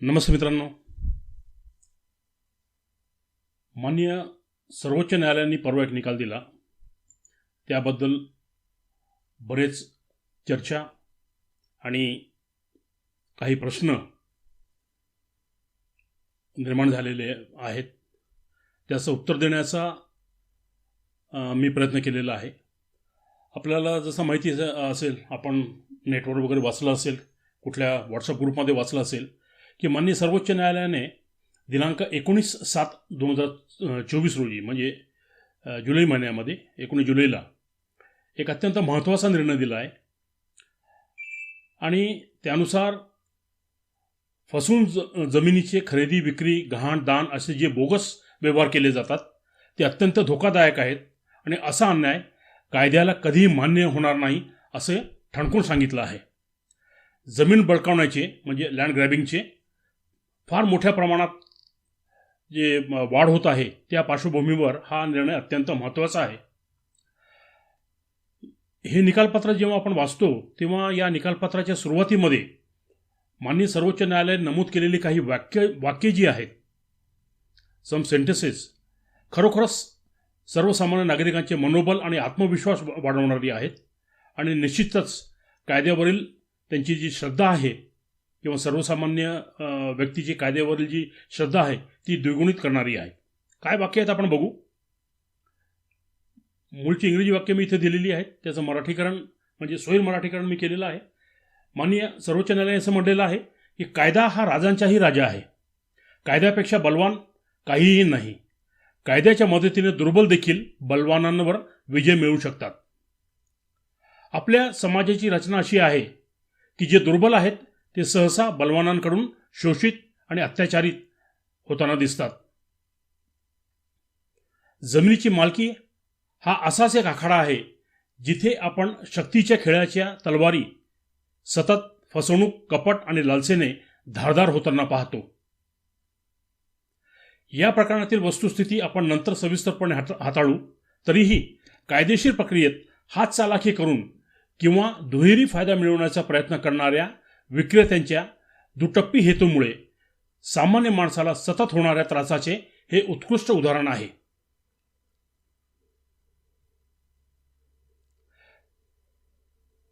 नमस्ते मित्रांनो. मान्य सर्वोच्च न्यायालयाने परवा एक निकाल दिला. त्याबद्दल बरेच चर्चा आणि काही प्रश्न निर्माण झालेले आहेत. त्याचं उत्तर देण्याचा मी प्रयत्न केलेला आहे. आपल्याला जसं माहिती असेल आपण नेटवर वगैरे वाचलं असेल कुठल्या व्हॉट्सअप ग्रुपमध्ये वाचलं असेल की माननीय सर्वोच्च न्यायालयाने दिनांक एकोणीस सात दोन हजार चोवीस रोजी म्हणजे जुलै महिन्यामध्ये एकोणीस जुलैला एक अत्यंत महत्त्वाचा निर्णय दिला आहे. आणि त्यानुसार फसून ज जमिनीचे खरेदी विक्री गहाण दान असे जे बोगस व्यवहार केले जातात ते अत्यंत धोकादायक आहेत आणि असा अन्याय कायद्याला कधीही मान्य होणार नाही असे ठणकून सांगितलं आहे. जमीन बळकावण्याचे म्हणजे लँड ग्रॅबिंगचे फार मोठ्या प्रमाणात जे वाढ होत आहे त्या पार्श्वभूमीवर हा निर्णय अत्यंत महत्त्वाचा आहे. हे निकालपत्र जेव्हा आपण वाचतो तेव्हा या निकालपत्राच्या सुरुवातीमध्ये माननीय सर्वोच्च न्यायालयाने नमूद केलेली काही वाक्य वाक्य जी आहेत सम सेंटेसेस खरोखरच सर्वसामान्य नागरिकांचे मनोबल आणि आत्मविश्वास वाढवणारी आहेत. आणि निश्चितच कायद्यावरील त्यांची जी श्रद्धा आहे किंवा सर्वसामान्य व्यक्तीची कायद्यावरील जी श्रद्धा आहे ती द्विगुणित करणारी आहे. काय वाक्य आहेत आपण बघू? मूळची इंग्रजी वाक्य मी इथे दिलेली आहेत त्याचं मराठीकरण म्हणजे सोयीर मराठीकरण मी केलेलं आहे. माननीय सर्वोच्च न्यायालयाने असं म्हटलेलं आहे की कायदा हा राजांचाही राजा आहे. कायद्यापेक्षा बलवान काहीही नाही. कायद्याच्या मदतीने दुर्बल देखील बलवानांवर विजय मिळवू शकतात. आपल्या समाजाची रचना अशी आहे की जे दुर्बल आहेत ते सहसा बलवानांकडून शोषित आणि अत्याचारित होताना दिसतात. जमिनीची मालकी हा असाच एक आखाडा आहे जिथे आपण शक्तीच्या खेळाच्या तलवारी सतत फसवणूक कपट आणि लालसेने धारदार होताना पाहतो. या प्रकरणातील वस्तुस्थिती आपण नंतर सविस्तरपणे हात- हाताळू. तरीही कायदेशीर प्रक्रियेत हात चालाखी करून किंवा दुहेरी फायदा मिळवण्याचा प्रयत्न करणाऱ्या विक्रेत्यांच्या दुटप्पी हेतूमुळे सामान्य माणसाला सतत होणाऱ्या त्रासाचे हे उत्कृष्ट उदाहरण आहे.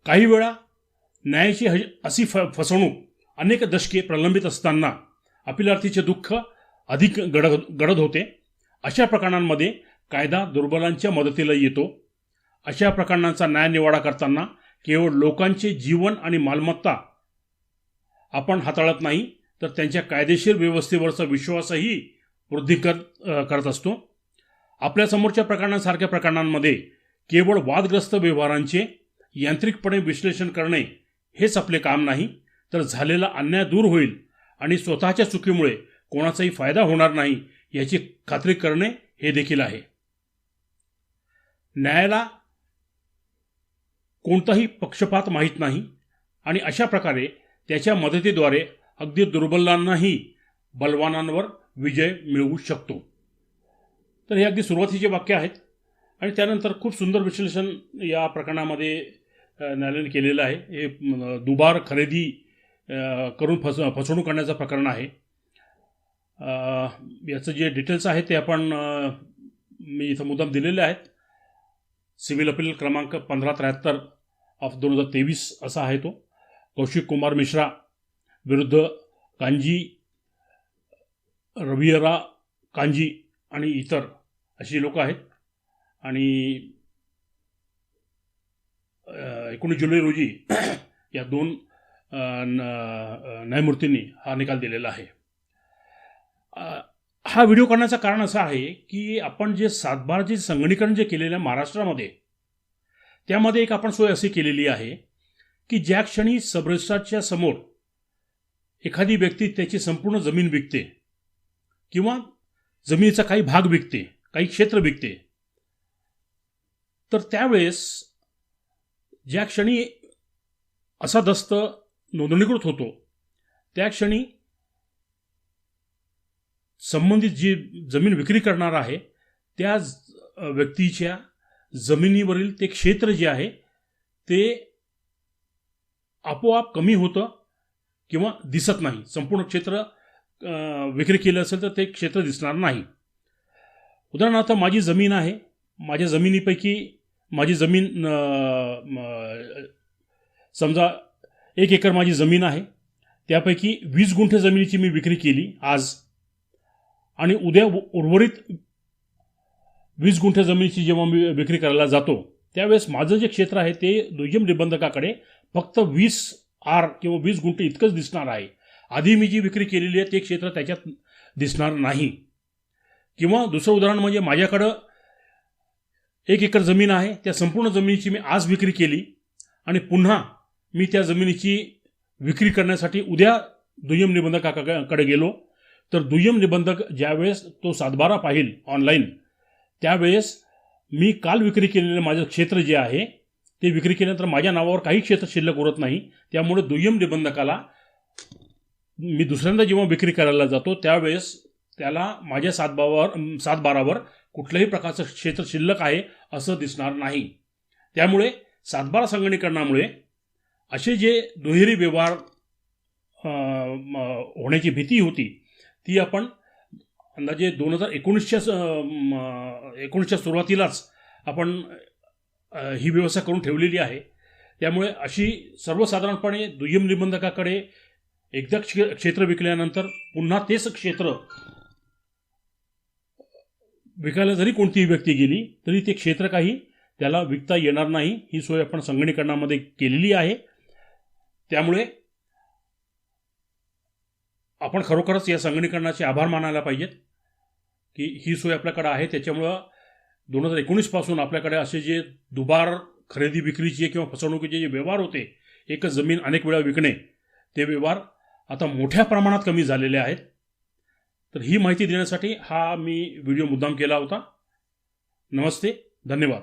काही वेळा न्यायाची हज- अशी फ फसवणूक अनेक दशके प्रलंबित असताना अपिलार्थीचे दुःख अधिक गडद गडद होते. अशा प्रकरणांमध्ये कायदा दुर्बलांच्या मदतीला येतो. अशा प्रकरणांचा न्यायनिवाडा करताना केवळ लोकांचे जीवन आणि मालमत्ता आपण हाताळत नाही तर त्यांच्या कायदेशीर व्यवस्थेवरचा विश्वासही वृद्धी कर करत असतो. आपल्यासमोरच्या प्रकरणांसारख्या प्रकरणांमध्ये केवळ वादग्रस्त व्यवहारांचे यांत्रिकपणे विश्लेषण करणे हेच आपले काम नाही तर झालेला अन्याय दूर होईल आणि स्वतःच्या चुकीमुळे कोणाचाही फायदा होणार नाही याची खात्री करणे हे देखील आहे. न्यायाला कोणताही पक्षपात माहीत नाही आणि अशा प्रकारे त्याच्या मदतीद्वारे अगदी दुर्बलांनाही बलवानांवर विजय मिळवू शकतो. तर हे अगदी सुरुवातीचे वाक्य आहेत आणि त्यानंतर खूप सुंदर विश्लेषण या प्रकरणामध्ये न्यायालयाने केलेलं आहे. हे दुबार खरेदी करून फस फसवणूक करण्याचं प्रकरण आहे. याचं जे डिटेल्स आहेत ते आपण मी इथं मुद्दाम दिलेले आहेत. सिव्हिल अपील क्रमांक पंधरा त्र्याहत्तर ऑफ दोन हजार तेवीस असा आहे तो. कौशिक कुमार मिश्रा विरुद्ध कांजी रवियरा कांजी आणि इतर अशी लोक आहेत. आणि एकोणीस जुलै रोजी या दोन न- न्यायमूर्तींनी हा निकाल दिलेला आहे. हा व्हिडिओ करण्याचं कारण असं आहे की आपण जे सातबार जे संगणीकरण जे केलेलं आहे महाराष्ट्रामध्ये त्यामध्ये एक आपण सोय अशी केलेली आहे की ज्या क्षणी सबरजिस्ट्रारच्या समोर एखादी व्यक्ती त्याची संपूर्ण जमीन विकते किंवा जमिनीचा काही भाग विकते काही क्षेत्र विकते तर त्यावेळेस ज्या क्षणी असा दस्त नोंदणीकृत होतो त्या क्षणी संबंधित जी जमीन विक्री करणार आहे त्या व्यक्तीच्या जमिनीवरील ते क्षेत्र जे आहे ते आपोआप कमी होतं किंवा दिसत नाही. संपूर्ण क्षेत्र विक्री केलं असेल तर ते क्षेत्र दिसणार नाही. उदाहरणार्थ माझी जमीन आहे. माझ्या जमिनीपैकी माझी जमीन समजा एक एकर माझी जमीन आहे. त्यापैकी वीस गुंठे जमिनीची मी विक्री केली आज. आणि उद्या उर्वरित वीस गुंठे जमिनीची जेव्हा मी विक्री करायला जातो त्यावेळेस माझं जे क्षेत्र आहे ते दुय्यम निबंधकाकडे फक्त वीस आर किंवा वीस गुंठे इतकंच दिसणार आहे. आधी मी जी विक्री केलेली आहे ते क्षेत्र त्याच्यात दिसणार नाही. किंवा दुसरं उदाहरण म्हणजे माझ्याकडं एक एकर जमीन आहे त्या संपूर्ण जमिनीची मी आज विक्री केली आणि पुन्हा मी त्या जमिनीची विक्री करण्यासाठी उद्या दुय्यम निबंधकाकडे गेलो. तर दुय्यम निबंधक ज्यावेळेस तो सातबारा पाहिल ऑनलाईन त्यावेळेस मी काल विक्री केलेलं माझं क्षेत्र जे आहे ते विक्री केल्यानंतर माझ्या नावावर काही क्षेत्र शिल्लक उरत नाही. त्यामुळे दुय्यम निबंधकाला मी दुसऱ्यांदा जेव्हा विक्री करायला जातो त्यावेळेस त्याला माझ्या सातबावर सातबारावर कुठल्याही प्रकारचं क्षेत्र शिल्लक आहे असं दिसणार नाही. त्यामुळे सातबारा संगणीकरणामुळे असे जे दुहेरी व्यवहार होण्याची भीती होती ती आपण अंदाजे दोन हजार एकोणीसच्या स- एकोणीसच्या सुरुवातीलाच आपण ही व्यवस्था करून ठेवलेली आहे. त्यामुळे अशी सर्वसाधारणपणे दुय्यम निबंधकाकडे एकदा क्षे- क्षेत्र विकल्यानंतर पुन्हा तेच क्षेत्र विकायला जरी कोणतीही व्यक्ती गेली तरी ते क्षेत्र काही त्याला विकता येणार नाही ही सोय आपण संगणीकरणामध्ये केलेली आहे. त्यामुळे आपण खरोखरच या संगणीकरणाचे आभार मानायला पाहिजेत की ही सोय आपल्याकडे आहे. त्याच्यामुळं दोन हजार एकोणीसपासून आपल्याकडे असे जे दुबार खरेदी विक्रीचे किंवा फसवणुकीचे जे व्यवहार होते एकच जमीन अनेक वेळा विकणे ते व्यवहार आता मोठ्या प्रमाणात कमी झालेले आहेत. तर ही माहिती देण्यासाठी हा मी व्हिडिओ मुद्दाम केला होता. नमस्ते धन्यवाद.